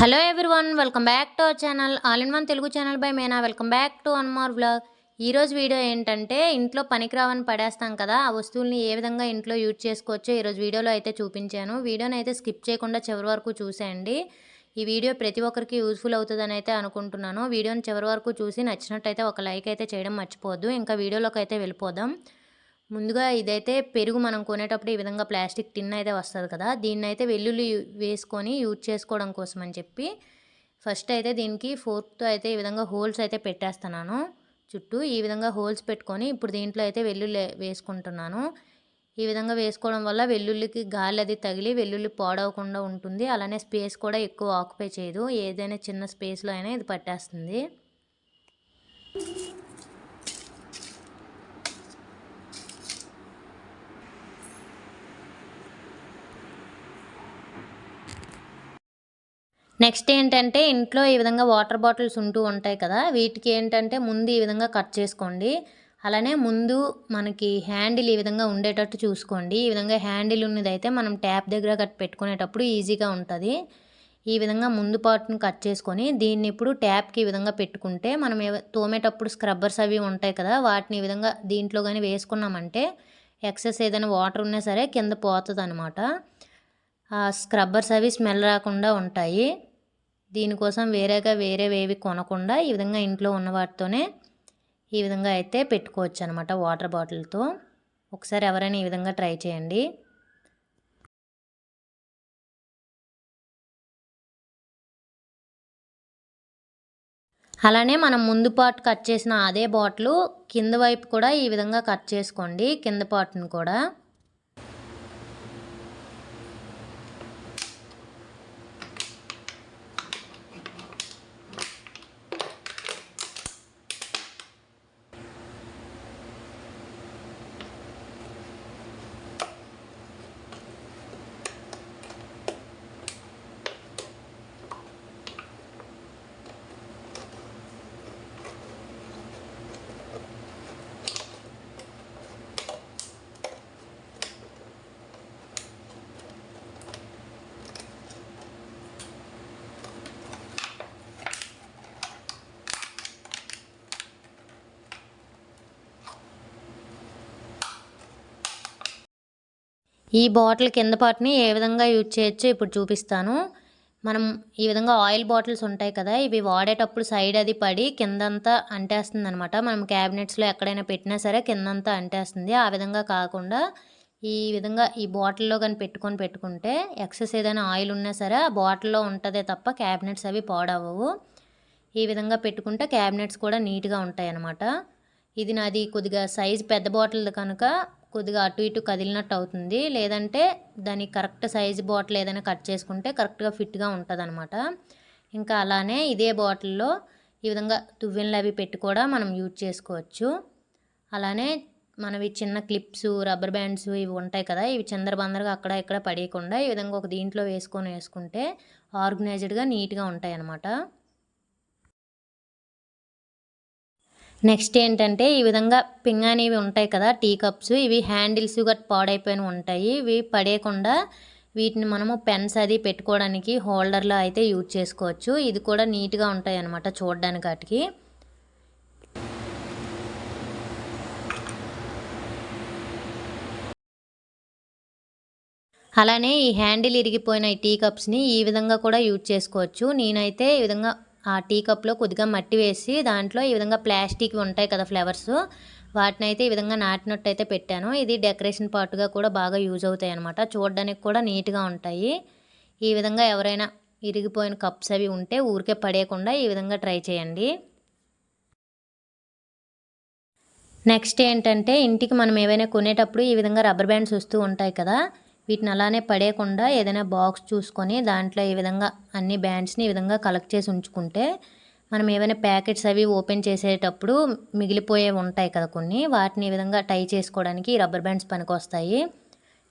Hello everyone welcome back to our channel all in one Telugu channel by Mena welcome back to one more vlog ఈరోజు video ఏంటంటే ఇంట్లో పనికిరావని పడేస్తాం కదా ఆ వస్తువుల్ని ఏ విధంగా ఇంట్లో యూజ్ చేసుకోవచ్చో ఈరోజు వీడియోలో అయితే చూపించాను. వీడియోని అయితే స్కిప్ చేయకుండా చివరి వరకు చూసేయండి. ఈ వీడియో ప్రతి ఒక్కరికి యూజ్ఫుల్ అవుతుందని అయితే అనుకుంటున్నాను. వీడియోని చివరి వరకు చూసి నచ్చినట్టయితే ఒక లైక్ అయితే చేయడం మర్చిపోవద్దు. ఇంకా వీడియోలోకి అయితే వెళ్ళిపోదాం. ముందుగా ఇదైతే పెరుగు మనం కొనేటప్పుడు ఈ విధంగా ప్లాస్టిక్ టిన్ అయితే వస్తుంది కదా దీన్ని అయితే వెల్లుల్లి వేసుకొని యూజ్ చేసుకోవడం కోసం అని చెప్పి ఫస్ట్ అయితే దీనికి ఫోర్క్తో అయితే ఈ విధంగా హోల్స్ అయితే పెట్టేస్తున్నాను. చుట్టూ ఈ విధంగా హోల్స్ పెట్టుకొని ఇప్పుడు దీంట్లో అయితే వెల్లుల్లి వేసుకుంటున్నాను. ఈ విధంగా వేసుకోవడం వల్ల వెల్లుల్లికి గాలి అది తగిలి వెల్లుల్లి పాడవకుండా ఉంటుంది. అలానే స్పేస్ కూడా ఎక్కువ ఆక్యుపై చేయదు. ఏదైనా చిన్న స్పేస్లో అయినా ఇది పట్టేస్తుంది. నెక్స్ట్ ఏంటంటే ఇంట్లో ఈ విధంగా వాటర్ బాటిల్స్ ఉంటూ ఉంటాయి కదా వీటికి ఏంటంటే ముందు ఈ విధంగా కట్ చేసుకోండి. అలానే ముందు మనకి హ్యాండిల్ ఈ విధంగా ఉండేటట్టు చూసుకోండి. ఈ విధంగా హ్యాండిల్ ఉన్నదైతే మనం ట్యాప్ దగ్గర కట్ పెట్టుకునేటప్పుడు ఈజీగా ఉంటుంది. ఈ విధంగా ముందు పార్ట్ని కట్ చేసుకొని దీన్ని ఇప్పుడు ట్యాప్కి ఈ విధంగా పెట్టుకుంటే మనం తోమేటప్పుడు స్క్రబ్బర్స్ అవి ఉంటాయి కదా వాటిని ఈ విధంగా దీంట్లో కానీ వేసుకున్నామంటే ఎక్సెస్ ఏదైనా వాటర్ ఉన్నా సరే కింద పోతుంది అనమాట స్క్రబ్బర్స్ అవి స్మెల్ రాకుండా ఉంటాయి. దీనికోసం వేరేగా వేరేవేవి కొనకుండా ఈ విధంగా ఇంట్లో ఉన్న వాటితోనే ఈ విధంగా అయితే పెట్టుకోవచ్చు అనమాట వాటర్ బాటిల్తో. ఒకసారి ఎవరైనా ఈ విధంగా ట్రై చేయండి. అలానే మనం ముందు పార్ట్ కట్ చేసిన అదే బాటిల్ కింద వైపు కూడా ఈ విధంగా కట్ చేసుకోండి కింద పార్ట్ని కూడా. ఈ బాటిల్ కింద పార్ట్ని ఏ విధంగా యూజ్ చేయొచ్చో ఇప్పుడు చూపిస్తాను. మనం ఈ విధంగా ఆయిల్ బాటిల్స్ ఉంటాయి కదా ఇవి వాడేటప్పుడు సైడ్ అది పడి కిందంతా అంటేస్తుంది అనమాట మనం క్యాబినెట్స్లో ఎక్కడైనా పెట్టినా సరే కిందంతా అంటేస్తుంది. ఆ విధంగా కాకుండా ఈ విధంగా ఈ బాటిల్లో కానీ పెట్టుకొని పెట్టుకుంటే ఎక్సెస్ ఏదైనా ఆయిల్ ఉన్నా సరే ఆ బాటిల్లో ఉంటుందే తప్ప క్యాబినెట్స్ అవి పాడవవు ఈ విధంగా పెట్టుకుంటే క్యాబినెట్స్ కూడా నీట్గా ఉంటాయి అన్నమాట ఇది నాది కొద్దిగా సైజ్ పెద్ద బాటిల్ కనుక కొద్దిగా అటు ఇటు కదిలినట్టు అవుతుంది. లేదంటే దాని కరెక్ట్ సైజ్ బాటిల్ ఏదైనా కట్ చేసుకుంటే కరెక్ట్గా ఫిట్గా ఉంటుంది అనమాట ఇంకా అలానే ఇదే బాటిల్లో ఈ విధంగా తువ్వెనలు అవి పెట్టి కూడా మనం యూజ్ చేసుకోవచ్చు. అలానే మనవి చిన్న క్లిప్స్ రబ్బర్ బ్యాండ్స్ ఇవి ఉంటాయి కదా ఇవి చందరబందరగా అక్కడ ఇక్కడ పడేయకుండా ఈ విధంగా ఒక దీంట్లో వేసుకొని వేసుకుంటే ఆర్గనైజ్డ్గా నీట్గా ఉంటాయి అన్నమాట నెక్స్ట్ ఏంటంటే ఈ విధంగా పింగాణివి ఉంటాయి కదా టీ కప్స్. ఇవి హ్యాండిల్స్ గట్ పాడైపోయిన ఉంటాయి. ఇవి పడేయకుండా వీటిని మనము పెన్స్ అది పెట్టుకోవడానికి హోల్డర్లో అయితే యూజ్ చేసుకోవచ్చు. ఇది కూడా నీట్గా ఉంటాయి అన్నమాట చూడడానికి వాటికి. అలానే ఈ హ్యాండిల్ ఇరిగిపోయిన ఈ టీ కప్స్ని ఈ విధంగా కూడా యూజ్ చేసుకోవచ్చు. నేనైతే ఈ విధంగా ఆ టీ కప్లో కొద్దిగా మట్టి వేసి దాంట్లో ఈ విధంగా ప్లాస్టిక్ ఉంటాయి కదా ఫ్లవర్స్ వాటిని అయితే ఈ విధంగా నాటినట్టు అయితే పెట్టాను. ఇది డెకరేషన్ పార్ట్గా కూడా బాగా యూజ్ అవుతాయి అనమాట చూడడానికి కూడా నీట్గా ఉంటాయి. ఈ విధంగా ఎవరైనా ఇరిగిపోయిన కప్స్ అవి ఉంటే ఊరికే పడేయకుండా ఈ విధంగా ట్రై చేయండి. నెక్స్ట్ ఏంటంటే ఇంటికి మనం ఏవైనా కొనేటప్పుడు ఈ విధంగా రబ్బర్ బ్యాండ్స్ వస్తూ ఉంటాయి కదా వీటిని అలానే పడేయకుండా ఏదైనా బాక్స్ చూసుకొని దాంట్లో ఈ విధంగా అన్ని బ్యాండ్స్ని ఈ విధంగా కలెక్ట్ చేసి ఉంచుకుంటే మనం ఏమైనా ప్యాకెట్స్ అవి ఓపెన్ చేసేటప్పుడు మిగిలిపోయేవి ఉంటాయి కదా కొన్ని. వాటిని ఈ విధంగా టై చేసుకోవడానికి రబ్బర్ బ్యాండ్స్ పనికి వస్తాయి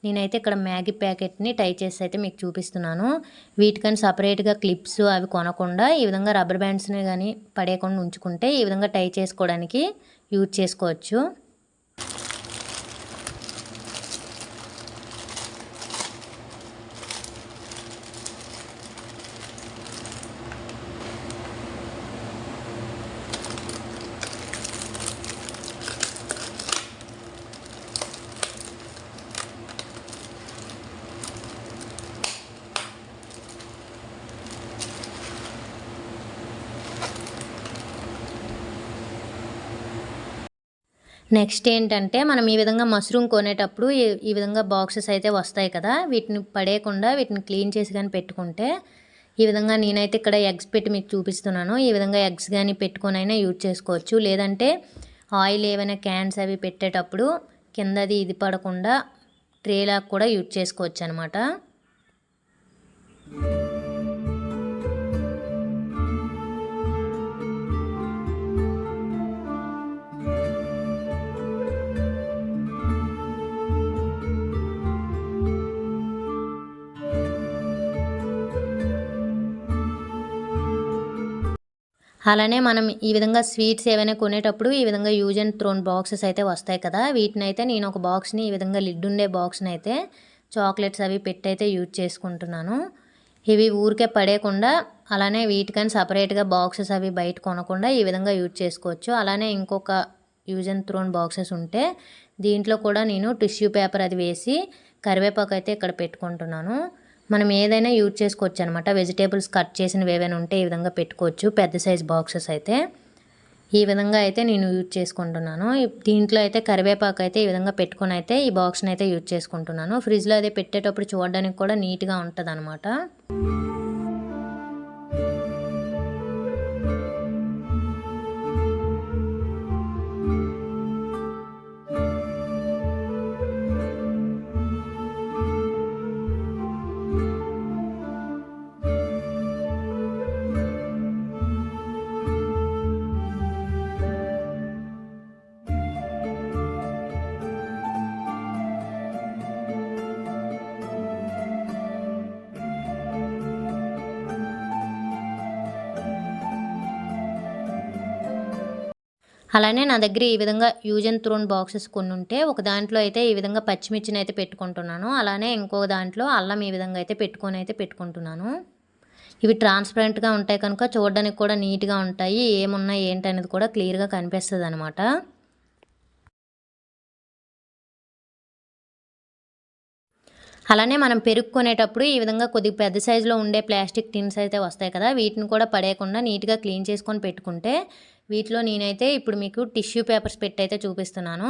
నేనైతే ఇక్కడ మ్యాగీ ప్యాకెట్ని టై చేసి అయితే మీకు చూపిస్తున్నాను. వీటికని సపరేట్గా క్లిప్స్ అవి కొనకుండా ఈ విధంగా రబ్బర్ బ్యాండ్స్ని కానీ పడేయకుండా ఉంచుకుంటే ఈ విధంగా టై చేసుకోవడానికి యూజ్ చేసుకోవచ్చు. నెక్స్ట్ ఏంటంటే మనం ఈ విధంగా మష్రూమ్ కొనేటప్పుడు ఈ ఈ విధంగా బాక్సెస్ అయితే వస్తాయి కదా వీటిని పడేయకుండా వీటిని క్లీన్ చేసి కానీ పెట్టుకుంటే ఈ విధంగా నేనైతే ఇక్కడ ఎగ్స్ పెట్టి మీకు చూపిస్తున్నాను. ఈ విధంగా ఎగ్స్ కానీ పెట్టుకొని అయినా యూజ్ చేసుకోవచ్చు. లేదంటే ఆయిల్ ఏవైనా క్యాన్స్ అవి పెట్టేటప్పుడు కిందది ఇది పడకుండా ట్రేలాగా కూడా యూజ్ చేసుకోవచ్చు అనమాట అలానే మనం ఈ విధంగా స్వీట్స్ ఏవైనా కొనేటప్పుడు ఈ విధంగా యూజ్ అండ్ థ్రోన్ బాక్సెస్ అయితే వస్తాయి కదా. వీటిని అయితే నేను ఒక బాక్స్ని ఈ విధంగా లిడ్ ఉండే బాక్స్ని అయితే చాక్లెట్స్ అవి పెట్టి అయితే యూజ్ చేసుకుంటున్నాను. ఇవి ఊరికే పడేయకుండా అలానే వీటికని సపరేట్గా బాక్సెస్ అవి బయట కొనకుండా ఈ విధంగా యూజ్ చేసుకోవచ్చు. అలానే ఇంకొక యూజ్ అండ్ థ్రోన్ బాక్సెస్ ఉంటే దీంట్లో కూడా నేను టిష్యూ పేపర్ అది వేసి కరివేపాకు అయితే ఇక్కడ పెట్టుకుంటున్నాను. మనం ఏదైనా యూజ్ చేసుకోవచ్చు అనమాట వెజిటేబుల్స్ కట్ చేసినవి ఏవైనా ఉంటే ఈ విధంగా పెట్టుకోవచ్చు. పెద్ద సైజ్ బాక్సెస్ అయితే. ఈ విధంగా అయితే నేను యూజ్ చేసుకుంటున్నాను. దీంట్లో అయితే కరివేపాకు అయితే ఈ విధంగా పెట్టుకొని అయితే ఈ బాక్స్ని అయితే యూజ్ చేసుకుంటున్నాను. ఫ్రిడ్జ్లో అయితే పెట్టేటప్పుడు చూడడానికి కూడా నీట్గా ఉంటుంది అనమాట అలానే నా దగ్గర ఈ విధంగా యూజ్ అండ్ త్రోన్ బాక్సెస్ కొన్ని ఉంటే ఒక దాంట్లో అయితే ఈ విధంగా పచ్చిమిర్చిని అయితే పెట్టుకుంటున్నాను. అలానే ఇంకో దాంట్లో అల్లం ఈ విధంగా అయితే పెట్టుకొని అయితే పెట్టుకుంటున్నాను. ఇవి ట్రాన్స్పరెంట్గా ఉంటాయి కనుక చూడడానికి కూడా నీట్గా ఉంటాయి. ఏమున్నాయి ఏంటి అనేది కూడా క్లియర్గా కనిపిస్తుంది అనమాట అలానే మనం పెరుక్కునేటప్పుడు ఈ విధంగా కొద్దిగా పెద్ద సైజులో ఉండే ప్లాస్టిక్ టిన్స్ అయితే వస్తాయి కదా వీటిని కూడా పడేయకుండా నీట్గా క్లీన్ చేసుకొని పెట్టుకుంటే వీటిలో నేనైతే ఇప్పుడు మీకు టిష్యూ పేపర్స్ పెట్టి అయితే చూపిస్తున్నాను.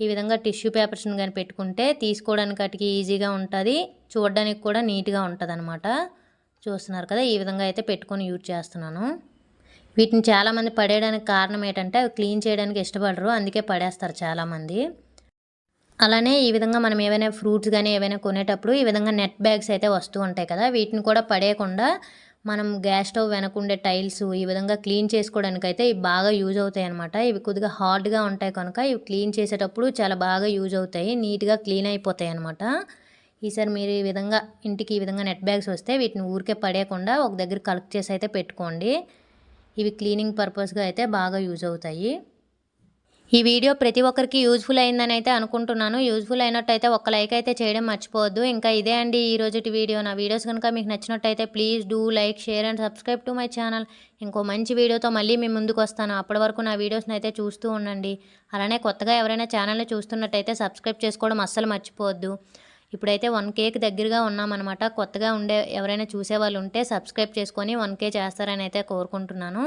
ఈ విధంగా టిష్యూ పేపర్స్ని కానీ పెట్టుకుంటే తీసుకోవడానికి అటుకి ఈజీగా ఉంటుంది చూడడానికి కూడా నీట్గా ఉంటుంది అనమాట చూస్తున్నారు కదా ఈ విధంగా అయితే పెట్టుకొని యూజ్ చేస్తున్నాను. వీటిని చాలామంది పడేయడానికి కారణం ఏంటంటే అవి క్లీన్ చేయడానికి ఇష్టపడరు అందుకే పడేస్తారు చాలామంది. అలానే ఈ విధంగా మనం ఏవైనా ఫ్రూట్స్ కానీ ఏవైనా కొనేటప్పుడు ఈ విధంగా నెట్ బ్యాగ్స్ అయితే వస్తూ ఉంటాయి కదా వీటిని కూడా పడేయకుండా మనం గ్యాస్ స్టవ్ వెనకుండే టైల్స్ ఈ విధంగా క్లీన్ చేసుకోవడానికి అయితే ఇవి బాగా యూజ్ అవుతాయి అనమాట ఇవి కొద్దిగా హార్డ్గా ఉంటాయి కనుక ఇవి క్లీన్ చేసేటప్పుడు చాలా బాగా యూజ్ అవుతాయి నీట్గా క్లీన్ అయిపోతాయి అనమాట ఈసారి మీరు ఈ విధంగా ఇంటికి ఈ విధంగా నెట్ బ్యాగ్స్ వస్తే వీటిని ఊరికే పడేయకుండా ఒక దగ్గర కలెక్ట్ చేసి అయితే పెట్టుకోండి. ఇవి క్లీనింగ్ పర్పస్గా అయితే బాగా యూజ్ అవుతాయి. ఈ వీడియో ప్రతి ఒక్కరికి యూజ్ఫుల్ అయిందని అయితే అనుకుంటున్నాను. యూజ్ఫుల్ అయినట్టయితే ఒక లైక్ అయితే చేయడం మర్చిపోవద్దు. ఇంకా ఇదే అండి ఈ రోజుటి వీడియో. నా వీడియోస్ కనుక మీకు నచ్చినట్టయితే please do like share and subscribe to my channel. ఇంకో మంచి వీడియోతో మళ్ళీ మీ ముందుకు వస్తాను. అప్పటి వరకు నా వీడియోస్ని అయితే చూస్తూ ఉండండి. అలానే కొత్తగా ఎవరైనా ఛానల్ని చూస్తున్నట్టయితే సబ్స్క్రైబ్ చేసుకోవడం అస్సలు మర్చిపోవద్దు. ఇప్పుడైతే వన్ కేకి దగ్గరగా ఉన్నామన్నమాట. కొత్తగా ఉండే ఎవరైనా చూసే వాళ్ళు ఉంటే సబ్స్క్రైబ్ చేసుకొని వన్ కే చేస్తారని అయితే కోరుకుంటున్నాను.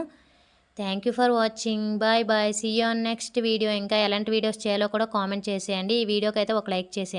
Thank you for watching bye bye see on next video ఇంకా ఎలాంటి వీడియోస్ చేయాలో కూడా కామెంట్ చేసేయండి. ఈ వీడియోకి అయితే ఒక లైక్ చేసేయండి.